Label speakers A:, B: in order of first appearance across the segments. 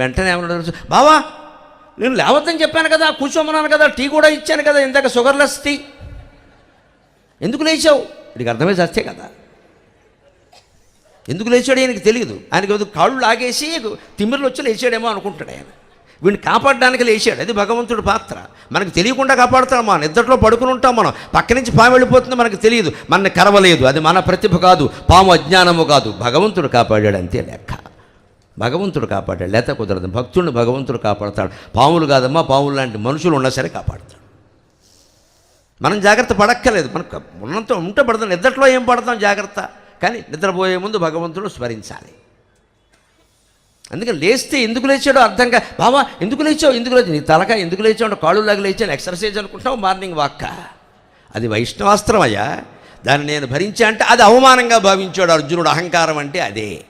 A: వెంటనే ఏమన్నాడు బావా నేను లేవద్దని చెప్పాను కదా కూర్చోమన్నాను కదా టీ కూడా ఇచ్చాను కదా ఇందాక షుగర్లెస్ టీ. ఎందుకు లేచావు? వీడికి అర్థమే చస్తే కదా. ఎందుకు లేచాడు? ఆయనకి తెలియదు ఆయనకి కాళ్ళు లాగేసి తిమ్మిర్లు వచ్చి లేచాడేమో అనుకుంటాడు ఆయన. వీడిని కాపాడడానికి లేచాడు. అది భగవంతుడి పాత్ర. మనకు తెలియకుండా కాపాడుతాం మనం. నిద్రలో పడుకుని ఉంటాం మనం. పక్క నుంచి పాము వెళ్ళిపోతుంది మనకు తెలియదు. మనని కరవలేదు. అది మన ప్రతిభ కాదు. పాము అజ్ఞానము కాదు. భగవంతుడు కాపాడాడు అంతే లెక్క. భగవంతుడు కాపాడాడు. లేత కుదరదు. భక్తుడిని భగవంతుడు కాపాడతాడు. పాములు కాదమ్మా పాములు లాంటి మనుషులు ఉన్నా సరే కాపాడతాడు. మనం జాగ్రత్త పడక్కర్లేదు. మనకు ఉన్నంత ఉంటే పడతాం. నిద్రలో ఏం పడతాం? జాగ్రత్త. కానీ నిద్రపోయే ముందు భగవంతుడు స్మరించాలి. అందుకని లేస్తే ఎందుకు లేచాడో అర్థంగా బావా ఎందుకు లేచావు? ఎందుకు లేచావు? నీ తలక ఎందుకు లేచావు? కాళ్ళు లాగా లేచాను. ఎక్సర్సైజ్ అనుకుంటావు మార్నింగ్ వాక్క. అది వైష్ణవాస్త్రం అయ్యా. దాన్ని నేను భరించా అంటే అది అవమానంగా భావించాడు అర్జునుడు. అహంకారం అంటే అదే.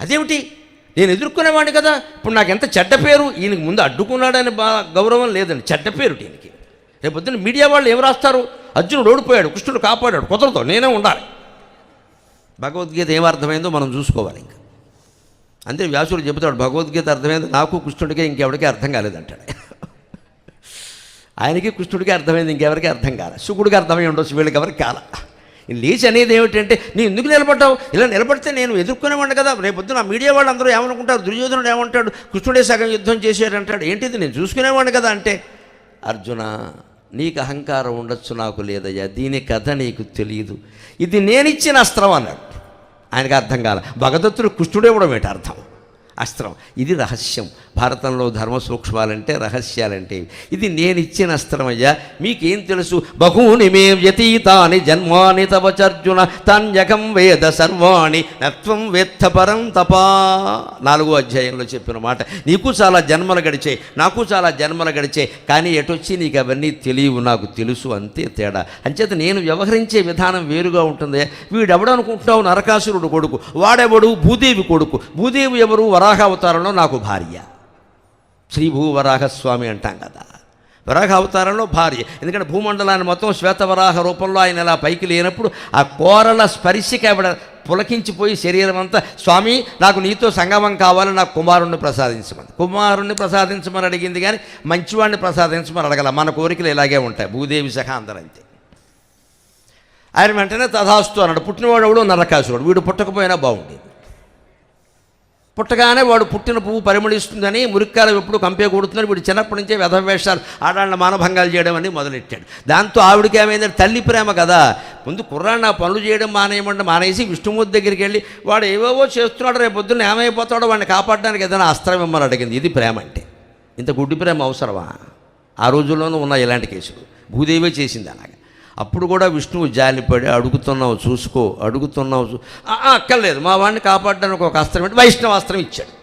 A: అదేమిటి? నేను ఎదుర్కొనేవాడిని కదా. ఇప్పుడు నాకు ఎంత చెడ్డ పేరు ఈయనకి ముందు అడ్డుకున్నాడని బా గౌరవం లేదండి చెడ్డ పేరు ఈయనకి. రేపు పొద్దున్న మీడియా వాళ్ళు ఏం రాస్తారు? అర్జునుడు ఓడిపోయాడు కృష్ణుడు కాపాడాడు కుదరదు నేనే ఉండాలి. భగవద్గీత ఏం అర్థమైందో మనం చూసుకోవాలి ఇంకా. అంతే వ్యాసుడు చెబుతాడు భగవద్గీత అర్థమైంది నాకు కృష్ణుడికే ఇంకెవరికీ అర్థం కాలేదంటాడు. ఆయనకి కృష్ణుడికి అర్థమైంది ఇంకెవరికి అర్థం కాలే. శుకుడికి అర్థమై ఉండొచ్చు వీళ్ళకి ఎవరికి కాలే. లేచి అనేది ఏమిటంటే నీ ఎందుకు నిలబడ్డావు? ఇలా నిలబడితే నేను ఎదుర్కొనేవాడిని కదా. రేపొద్దున ఆ మీడియా వాళ్ళు అందరూ ఏమనుకుంటారు? దుర్యోధనుడు ఏమంటాడు? కృష్ణుడే సగం యుద్ధం చేశాడంటాడు ఏంటిది? నేను చూసుకునేవాడిని కదా అంటే అర్జున నీకు అహంకారం ఉండొచ్చు నాకు లేదయ్యా. దీని కథ నీకు తెలియదు ఇది నేనిచ్చిన అస్త్రం అన్నాడు. ఆయనకు అర్థం కాల. భగదత్తుడు కృష్ణుడే కూడా ఏంటి అర్థం? అస్త్రం. ఇది రహస్యం. భారతంలో ధర్మ సూక్ష్మాలంటే రహస్యాలంటే. ఇది నేను ఇచ్చిన అస్త్రం అయ్యా. మీకేం తెలుసు? బహూని మే వ్యతీతాని జన్మాని తపచర్జున తాన్యకం వేద సర్వాణి నత్వం వేత్త పరం తపా. నాలుగో అధ్యాయంలో చెప్పిన మాట. నీకు చాలా జన్మలు గడిచే నాకు చాలా జన్మలు గడిచాయి. కానీ ఎటొచ్చి నీకు అవన్నీ తెలియవు? నాకు తెలుసు అంతే తేడా. అంచేత నేను వ్యవహరించే విధానం వేరుగా ఉంటుంది వీడెవడనుకుంటున్నావు? నరకాసురుడు కొడుకు. వాడెవడు? భూదేవి కొడుకు. భూదేవి ఎవరు? వరా వరాహ అవతారంలో నాకు భార్య. శ్రీ వరాహస్వామి అంటాం కదా. వరాహ అవతారంలో భార్య. ఎందుకంటే భూమండలాన్ని మొత్తం శ్వేతవరాహ రూపంలో ఆయన ఇలా పైకి లేనప్పుడు ఆ కోరల స్పరిశకి ఆవిడ పులకించిపోయి శరీరం అంతా స్వామి నాకు నీతో సంగమం కావాలి నాకు కుమారుణ్ణి ప్రసాదించమని. కుమారుణ్ణి ప్రసాదించమని అడిగింది కానీ మంచివాడిని ప్రసాదించమని అడగల. మన కోరికలు ఇలాగే ఉంటాయి. భూదేవి సహా అందరంతే. ఆయన వెంటనే తథాస్తు అన్నాడు. పుట్టినవాడు ఎవడో నరకాసుడు వీడు పుట్టకపోయినా బాగుండేది. పుట్టగానే వాడు పుట్టిన పువ్వు పరిమళిస్తుందని మురిక్కాలు ఎప్పుడు కంపే కొడుతున్నాడు వీడు చిన్నప్పటి నుంచే వ్యధవేషాలు ఆడాళ్ళ మానభంగాలు చేయడం అని మొదలెట్టాడు. దాంతో ఆవిడకి ఏమైందంటే తల్లి ప్రేమ కదా. ముందు కుర్రాన్ని ఆ పనులు చేయడం మానేయమంటే మానేసి విష్ణుమూర్తి దగ్గరికి వెళ్ళి వాడు ఏవేవో చేస్తున్నాడు రేపు పొద్దున్న ఏమైపోతాడో వాడిని కాపాడడానికి ఏదైనా అస్త్రం ఇమ్మని అడిగింది. ఇది ప్రేమ అంటే. ఇంత గుడ్డి ప్రేమ అవసరమా? ఆ రోజుల్లోనూ ఉన్న ఇలాంటి కేసులు. భూదేవే చేసింది అలాగ. అప్పుడు కూడా విష్ణువు జాలిపడి అడుగుతున్నావు చూసుకో అడుగుతున్నావు అక్కర్లేదు. మా వాడిని కాపాడడానికి ఒక అస్త్రం వైష్ణవ వైష్ణవాస్త్రం ఇచ్చాడు.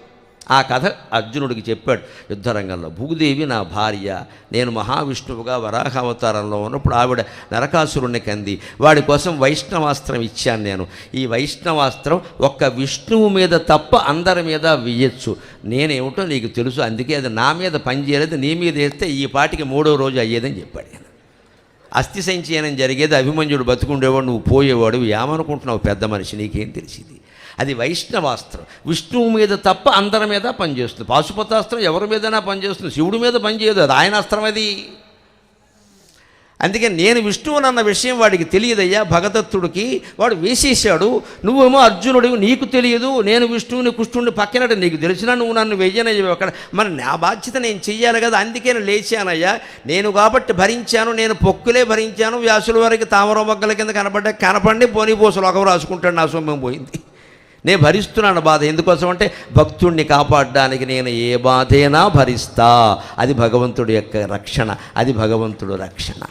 A: ఆ కథ అర్జునుడికి చెప్పాడు. యుద్ధరంగంలో భూదేవి నా భార్య నేను మహావిష్ణువుగా వరాహ అవతారంలో ఉన్నప్పుడు ఆవిడ నరకాసురుణ్ణి కంది. వాడి కోసం వైష్ణవాస్త్రం ఇచ్చాను నేను. ఈ వైష్ణవాస్త్రం ఒక్క విష్ణువు మీద తప్ప అందరి మీద వేయచ్చు నేనేమిటో నీకు తెలుసు. అందుకే అది నా మీద పనిచేయలేదు. నీ మీద వేస్తే ఈ పాటికి మూడో రోజు అయ్యేదని చెప్పాడు అస్థి సంచయనం జరిగేది అభిమన్యుడు బతుకుండేవాడు నువ్వు పోయేవాడు ఏమనుకుంటున్నావు పెద్ద మనిషి నీకేం తెలిసింది? అది వైష్ణవాస్త్రం. విష్ణువు మీద తప్ప అందరి మీద పనిచేస్తుంది. పాశుపతాస్త్రం ఎవరి మీదైనా పనిచేస్తుంది. శివుడి మీద పనిచేయదు. అది ఆయన అస్త్రం అది. అందుకే నేను విష్ణువునన్న విషయం వాడికి తెలియదయ్యా. భగదత్తుడికి వాడు వేసేసాడు నువ్వేమో అర్జునుడివి నీకు తెలియదు. నేను విష్ణువుని కృష్ణుడిని పక్కనట్టు నీకు తెలిసినా నువ్వు నన్ను వెయ్యనయ్యావు అక్కడ మరి నా బాధ్యత నేను చెయ్యాలి కదా అందుకే నేను లేచానయ్యా. నేను కాబట్టి భరించాను నేను పొక్కులే భరించాను. వ్యాసుల వారికి తామర మొగ్గల కింద కనపడ్డా కనపడి పోనీ పోసలు ఒక రాసుకుంటాడు నా సొమ్మం పోయింది. నేను భరిస్తున్నాను బాధ. ఎందుకోసం అంటే భక్తుణ్ణి కాపాడడానికి నేను ఏ బాధైనా భరిస్తా. అది భగవంతుడి యొక్క రక్షణ అది భగవంతుడు రక్షణ.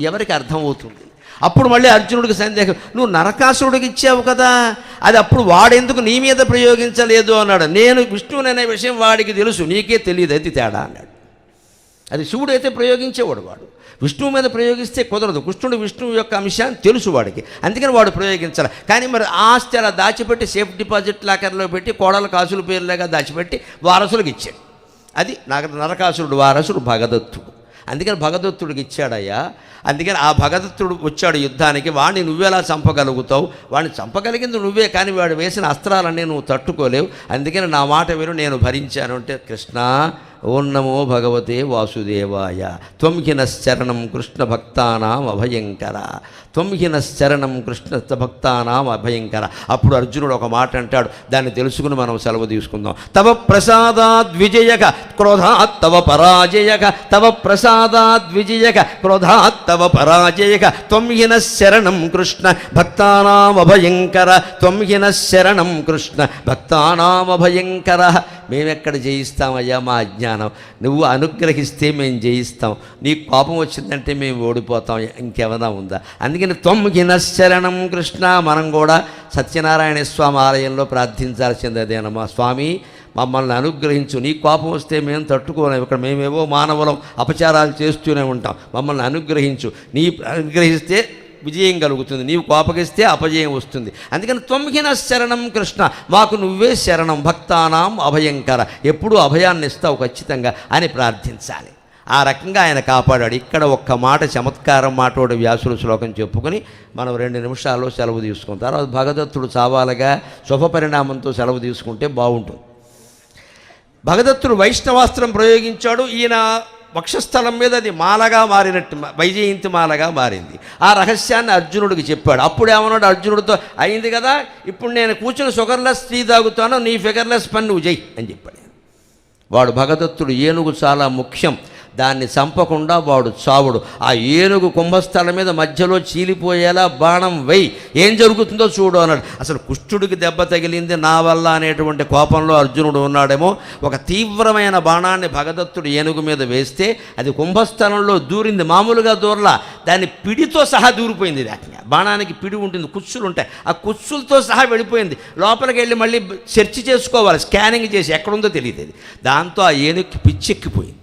A: ఎవరికి అర్థమవుతుంది? అప్పుడు మళ్ళీ అర్జునుడికి సందేహం నువ్వు నరకాసురుడికి ఇచ్చావు కదా అది అప్పుడు వాడెందుకు నీ మీద ప్రయోగించలేదు? అన్నాడు. నేను విష్ణువుని అనే విషయం వాడికి తెలుసు నీకే తెలియదు అది తేడా అన్నాడు. అది శివుడు అయితే ప్రయోగించేవాడు వాడు. విష్ణువు మీద ప్రయోగిస్తే కుదరదు. కృష్ణుడు విష్ణువు యొక్క అంశాన్ని తెలుసు వాడికి. అందుకని వాడు ప్రయోగించాలి. కానీ మరి ఆస్తి అలా దాచిపెట్టి సేఫ్ డిపాజిట్ లాకర్లో పెట్టి కోడల కాసుల పేర్లేగా దాచిపెట్టి వారసులకు ఇచ్చాడు. అది నాకు నరకాసురుడు వారసుడు భగదత్తుడు. అందుకని భగదత్తుడికి ఇచ్చాడయ్యా. అందుకని ఆ భగదత్తుడు వచ్చాడు యుద్ధానికి వాడిని నువ్వెలా చంపగలుగుతావు? వాడిని చంపగలిగింది నువ్వే కానీ వాడు వేసిన అస్త్రాలన్నీ నువ్వు తట్టుకోలేవు. అందుకని నా మాట విను నేను భరించాను. అంటే కృష్ణ ఓం నమో భగవతే వాసుదేవాయ. త్వంహిన శరణం కృష్ణ భక్తానాం అభయంకర. త్వంహిన శరణం కృష్ణ భక్తానాం అభయంకర. అప్పుడు అర్జునుడు ఒక మాట అంటాడు. దాన్ని తెలుసుకుని మనం సెలవు తీసుకుందాం. తవ ప్రసాదాద్విజయక క్రోధాత్ తవ పరాజయక. తవ ప్రసాదాద్విజయక క్రోధాత్ తవ పరాజయక. త్వంహిన శరణం కృష్ణ భక్తానాం అభయంకర. త్వంహిన శరణం కృష్ణ భక్తానాం అభయంకర. మేమెక్కడ జయిస్తామయ్యా మా అజ్ఞానం? నువ్వు అనుగ్రహిస్తే మేము జయిస్తాం. నీకు కోపం వచ్చిందంటే మేము ఓడిపోతాం. ఇంకేమైనా ఉందా? అందుకని తొమ్మిదిన శరణం కృష్ణ. మనం కూడా సత్యనారాయణ స్వామి ఆలయంలో ప్రార్థించాల్సిందేనమ్మా స్వామి మమ్మల్ని అనుగ్రహించు. నీ కోపం వస్తే మేము తట్టుకోలేము ఇక్కడ మేమేవో మానవులం అపచారాలు చేస్తూనే ఉంటాం. మమ్మల్ని అనుగ్రహించు. నీ అనుగ్రహిస్తే విజయం కలుగుతుంది. నీవు కోపగిస్తే అపజయం వస్తుంది. అందుకని తొమ్మిదిన శరణం కృష్ణ. మాకు నువ్వే శరణం. భక్తానాం అభయంకర. ఎప్పుడూ అభయాన్ని ఇస్తావు ఖచ్చితంగా అని ప్రార్థించాలి. ఆ రకంగా ఆయన కాపాడాడు. ఇక్కడ ఒక్క మాట చమత్కారం మాటోడు వ్యాసుల శ్లోకం చెప్పుకొని మనం రెండు నిమిషాల్లో సెలవు తీసుకుంటాం. తర్వాత భగదత్తుడు చావాలగా శుభ పరిణామంతో సెలవు తీసుకుంటే బాగుంటుంది. భగదత్తుడు వైష్ణవాస్త్రం ప్రయోగించాడు. ఈయన వక్షస్థలం మీద అది మాలగా మారినట్టు వైజయంతి మాలగా మారింది. ఆ రహస్యాన్ని అర్జునుడికి చెప్పాడు. అప్పుడు ఏమన్నాడు? అర్జునుడితో అయింది కదా ఇప్పుడు నేను కూర్చుని షుగర్లెస్ టీ తాగుతాను నీ ఫిగర్లెస్ పని నువ్వు చెయ్యి అని చెప్పాడు. వాడు భగదత్తుడు ఏనుగు చాలా ముఖ్యం. దాన్ని చంపకుండా వాడు చావుడు. ఆ ఏనుగు కుంభస్థలం మీద మధ్యలో చీలిపోయేలా బాణం వై ఏం జరుగుతుందో చూడు అన్నాడు. అసలు కుష్ఠుడికి దెబ్బ తగిలింది నా వల్ల అనేటువంటి కోపంలో అర్జునుడు ఉన్నాడేమో. ఒక తీవ్రమైన బాణాన్ని భగదత్తుడు ఏనుగు మీద వేస్తే అది కుంభస్థలంలో దూరింది. మామూలుగా దూరలా. దాన్ని పిడితో సహా దూరిపోయింది. దాన్ని బాణానికి పిడి ఉంటుంది కుచ్చులు ఉంటాయి. ఆ కుచ్చులతో సహా వెళ్ళిపోయింది. లోపలికి వెళ్ళి మళ్ళీ సెర్చ్ చేసుకోవాలి స్కానింగ్ చేసి ఎక్కడుందో తెలియదు అది. దాంతో ఆ ఏనుగుకి పిచ్చెక్కిపోయింది.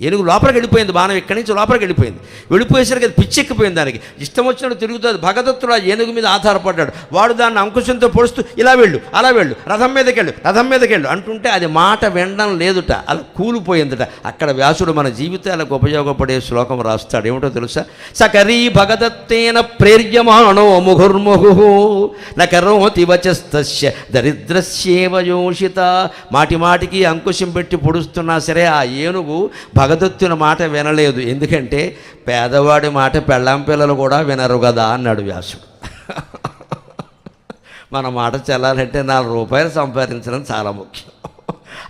A: ఏనుగు లోపలికి వెళ్ళిపోయింది బాణం ఇక్కడి నుంచి లోపలికి వెళ్ళిపోయింది. వెళ్ళిపోయేసరికి అది పిచ్చెక్కిపోయింది దానికి. ఇష్టం వచ్చినట్టు తిరుగుతుంది భగదత్తుడు ఆ ఏనుగు మీద ఆధారపడ్డాడు. వాడు దాన్ని అంకుశంతో పొడుస్తూ ఇలా వెళ్ళు అలా వెళ్ళు రథం మీదకి వెళ్ళు రథం మీదకి వెళ్ళు అంటుంటే అది మాట వినడం లేదుట. అలా కూలిపోయిందిట. అక్కడ వ్యాసుడు మన జీవితాలకు ఉపయోగపడే శ్లోకం రాస్తాడు. ఏమిటో తెలుసా? సకరీ భగదత్తేన ప్రేర్యమాణో ముహుర్ముహు నకరోతి వచస్తస్య దరిద్రస్యేవ యోషిత. మాటి మాటికి అంకుశం పెట్టి పొడుస్తున్నా సరే ఆ ఏనుగు భగదత్తుని మాట వినలేదు. ఎందుకంటే పేదవాడి మాట పెళ్ళాం పిల్లలు కూడా వినరు కదా అన్నాడు వ్యాసుడు. మన మాట చెల్లాలంటే నాలుగు రూపాయలు సంపాదించడం చాలా ముఖ్యం.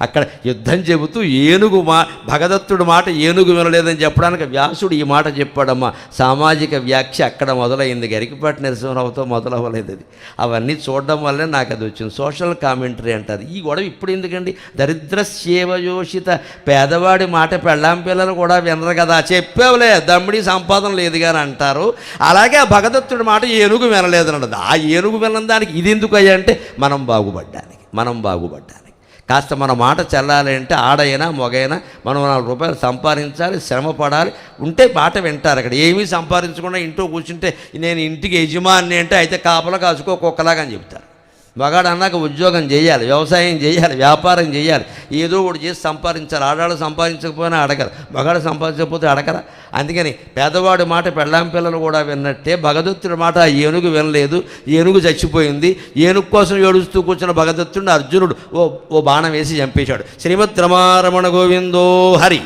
A: అక్కడ యుద్ధం చెబుతూ ఏనుగు మా భగదత్తుడు మాట ఏనుగు వినలేదని చెప్పడానికి వ్యాసుడు ఈ మాట చెప్పాడమ్మా. సామాజిక వ్యాఖ్య అక్కడ మొదలైంది. గరికపాటి నరసింహరావుతో మొదలవ్వలేదు అది. అవన్నీ చూడడం వల్లే నాకు అది వచ్చింది. సోషల్ కామెంటరీ అంటారు ఈ గొడవ ఇప్పుడు ఎందుకండి? దరిద్ర సేవయోషిత పేదవాడి మాట పెళ్ళాం పిల్లలు కూడా వినరు కదా. చెప్పావులే దమ్మిడి సంపాదన లేదు కానీ అంటారు. అలాగే ఆ భగదత్తుడి మాట ఏనుగు వినలేదు అన్నది ఆ ఏనుగు వినడం దానికి ఇది ఎందుకు అయ్యా అంటే మనం బాగుపడ్డానికి. మనం బాగుపడ్డానికి. కాస్త మన మాట చల్లాలి అంటే ఆడైనా మొగైనా మనం నాలుగు రూపాయలు సంపాదించాలి శ్రమ పడాలి ఉంటే మాట వింటారు అక్కడ. ఏమీ సంపాదించకుండా ఇంట్లో కూర్చుంటే నేను ఇంటికి యజమాని అంటే అయితే కాపలా కాసుకో కుక్కలాగా అని చెప్తారు. మగాడు అన్నాక ఉద్యోగం చేయాలి వ్యవసాయం చేయాలి వ్యాపారం చేయాలి. ఏదో ఒకటి చేసి సంపాదించాలి ఆడాడు సంపాదించకపోయినా అడగరు. మగాడు సంపాదించకపోతే అడగరా? అందుకని పేదవాడి మాట పెళ్ళాం పిల్లలు కూడా విన్నట్టే భగదత్తుడి మాట ఏనుగు వినలేదు ఏనుగు చచ్చిపోయింది ఏనుగు కోసం ఏడుస్తూ కూర్చున్న భగదత్తుడిని అర్జునుడు ఓ ఓ బాణం వేసి చంపేశాడు. శ్రీమద్ రమారమణ గోవిందో హరి.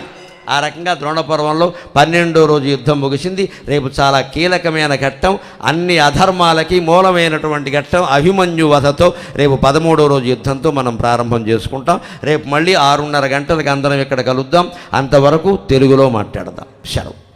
A: ఆ రకంగా ద్రోణపర్వంలో పన్నెండో రోజు యుద్ధం ముగిసింది. రేపు చాలా కీలకమైన ఘట్టం అన్ని అధర్మాలకి మూలమైనటువంటి ఘట్టం అభిమన్యు వధతో రేపు పదమూడో రోజు యుద్ధంతో మనం ప్రారంభం చేసుకుంటాం. రేపు మళ్ళీ ఆరున్నర గంటలకు అందరం ఇక్కడ కలుద్దాం. అంతవరకు తెలుగులో మాట్లాడదాం. సెలవు